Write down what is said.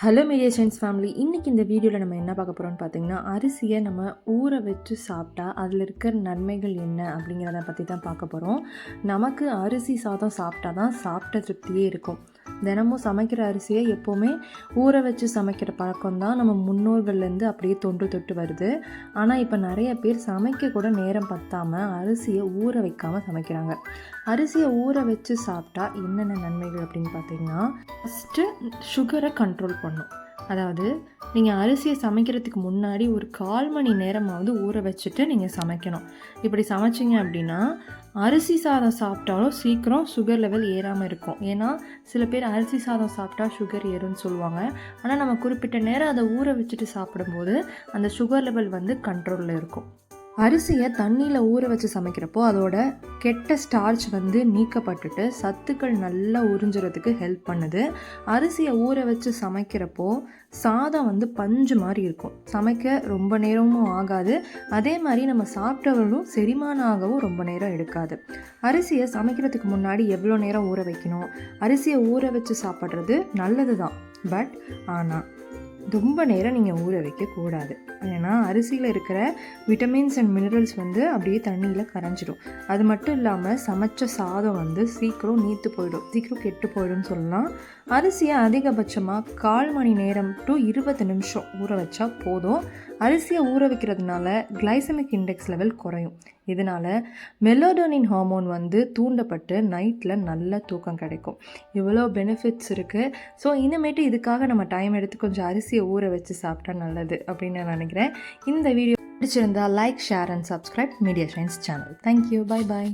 Hello media science family இன்றைக்கி இந்த வீடியோவில் நம்ம என்ன பார்க்க போகிறோம்னு பார்த்தீங்கன்னா அரிசியை நம்ம ஊற வச்சு சாப்பிட்டா அதில் இருக்கிற நன்மைகள் என்ன அப்படிங்கிறத பற்றி தான் பார்க்க போகிறோம் நமக்கு அரிசி சாதம் சாப்பிட்டா தான் சாப்பிட்ட திருப்தியே இருக்கும். தினமும் சமைக்கிற அரிசியை எப்போவுமே ஊற வச்சு சமைக்கிற பழக்கம் தான் நம்ம முன்னோர்கள்லேருந்து அப்படியே தொன்று தொட்டு வருது. ஆனால் இப்போ நிறைய பேர் சமைக்க கூட நேரம் பத்தாமல் அரிசியை ஊற வைக்காமல் சமைக்கிறாங்க. அரிசியை ஊற வச்சு சாப்பிட்டா என்னென்ன நன்மைகள் அப்படின்னு பார்த்தீங்கன்னா ஃபஸ்ட்டு சுகரை கண்ட்ரோல் பண்ணும். அதாவது நீங்கள் அரிசியை சமைக்கிறதுக்கு முன்னாடி ஒரு கால் மணி நேரமாவது ஊற வச்சுட்டு நீங்கள் சமைக்கணும். இப்படி சமைச்சிங்க அப்படின்னா அரிசி சாதம் சாப்பிட்டாலும் சீக்கிரம் சுகர் லெவல் ஏறாமல் இருக்கும். ஏன்னா சில பேர் அரிசி சாதம் சாப்பிட்டா சுகர் ஏறும்னு சொல்லுவாங்க. ஆனால் நம்ம குறிப்பிட்ட நேரம் அதை ஊற வச்சுட்டு சாப்பிடும்போது அந்த சுகர் லெவல் வந்து கண்ட்ரோலில் இருக்கும். அரிசியை தண்ணியில் ஊற வச்சு சமைக்கிறப்போ அதோட கெட்ட ஸ்டார்ச் வந்து நீக்கப்பட்டுட்டு சத்துக்கள் நல்லா உறிஞ்சுறதுக்கு ஹெல்ப் பண்ணுது. அரிசியை ஊற வச்சு சமைக்கிறப்போ சாதம் வந்து பஞ்சு மாதிரி இருக்கும். சமைக்க ரொம்ப நேரமும் ஆகாது. அதே மாதிரி நம்ம சாப்பிட்டவர்களும் செரிமானம் ஆகவும் ரொம்ப நேரம் எடுக்காது. அரிசியை சமைக்கிறதுக்கு முன்னாடி எவ்வளோ நேரம் ஊற வைக்கணும்? அரிசியை ஊற வச்சு சாப்பிட்றது நல்லது தான் பட் ஆனால் ரொம்ப நேரம் நீங்கள் ஊற வைக்கக்கூடாது ஏன்னா அரிசியில் இருக்கிற விட்டமின்ஸ் அண்ட் மினரல்ஸ் வந்து அப்படியே தண்ணியில் கரைஞ்சிடும் அது மட்டும் இல்லாமல் சமைச்ச சாதம் வந்து சீக்கிரம் நீத்து போயிடும். சீக்கிரம் கெட்டு போயிடும்னு சொல்லலாம். அரிசியை அதிகபட்சமாக கால் மணி நேரம் டு இருபது நிமிஷம் ஊற வச்சா போதும். அரிசியை ஊற வைக்கிறதுனால கிளைசமிக் இண்டெக்ஸ் லெவல் குறையும். இதனால் மெலோடோனின் ஹார்மோன் வந்து தூண்டப்பட்டு நைட்டில் நல்ல தூக்கம் கிடைக்கும். இவ்வளோ பெனிஃபிட்ஸ் இருக்குது ஸோ இனிமேட்டு இதுக்காக நம்ம டைம் எடுத்து கொஞ்சம் அரிசியை ஊற வச்சு சாப்பிட்டா நல்லது அப்படின்னு நான் நினைக்கிறேன். இந்த வீடியோ பிடிச்சிருந்தா like share and subscribe media science channel thank you bye bye